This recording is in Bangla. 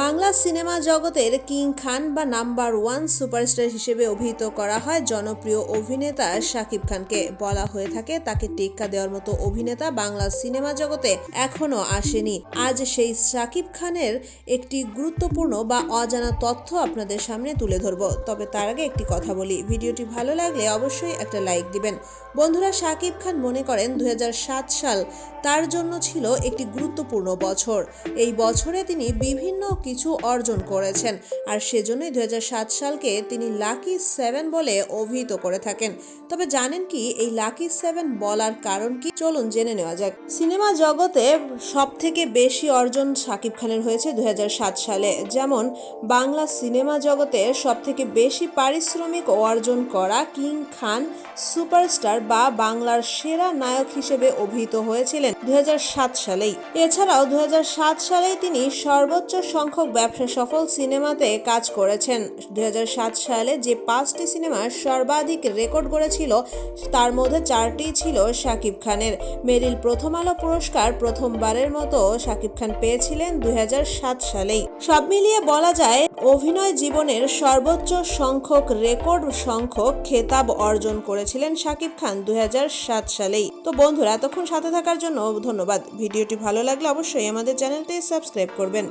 বাংলা সিনেমা জগতের কিং খান বা নাম্বার ওয়ান সুপারস্টার হিসেবে অভিহিত করা হয় জনপ্রিয় অভিনেতা শাকিব খানকে। বলা হয়ে থাকে, তাকে টেক্কা দেওয়ার মতো অভিনেতা বাংলা সিনেমা জগতে এখনও আসেনি। আজ সেই শাকিব খানের একটি গুরুত্বপূর্ণ বা অজানা তথ্য আপনাদের সামনে তুলে ধরব। তবে তার আগে একটি কথা বলি। ভিডিওটি ভালো লাগলে অবশ্যই একটা লাইক দিবেন। বন্ধুরা, শাকিব খান মনে করেন দু হাজার সাত সাল তার জন্য ছিল একটি গুরুত্বপূর্ণ বছর। এই বছরে তিনি বিভিন্ন কিছু অর্জন করেছেন। আর সেজন্যই দুই সালকে তিনি লাকি সেভেন বলে অভিহিত করে থাকেন। তবে জানেন কি, এই লাকি সেভেন বলার কারণ কি? চলুন জেনে নেওয়া যাক। সিনেমা জগতে সব থেকে বেশি অর্জন শাকিব খানের হয়েছে দু হাজার সাত সালে। যেমন, বাংলা সিনেমা জগতে সব থেকে বেশি পারিশ্রমিক অর্জন করা কিং খান সুপারস্টার বা বাংলার সেরা নায়ক হিসেবে অভিহিত হয়েছিলেন দু হাজার সাত সালেই। এছাড়াও দুই সালেই তিনি সর্বোচ্চ সংখ্যক ব্যবসা সফল সিনেমাতে কাজ করেছেন। দুই হাজার সাত সালে যে পাঁচটি সিনেমা সর্বাধিক রেকর্ড গড়েছিল তার মধ্যে চারটি ছিল শাকিব খানের। মেরিল প্রথম আলো পুরস্কার প্রথমবারের মতো শাকিব খান পেয়েছিলেন দুই সালেই। সব মিলিয়ে বলা যায়, অভিনয় জীবনের সর্বোচ্চ সংখ্যক রেকর্ড সংখ্যক খেতাব অর্জন করেছিলেন শাকিব খান দুই হাজার সাত সালেই। তো বন্ধুরা, এতক্ষণ সাথে থাকার জন্য ধন্যবাদ। ভিডিওটি ভালো লাগলে অবশ্যই আমাদের চ্যানেলটি সাবস্ক্রাইব করবেন।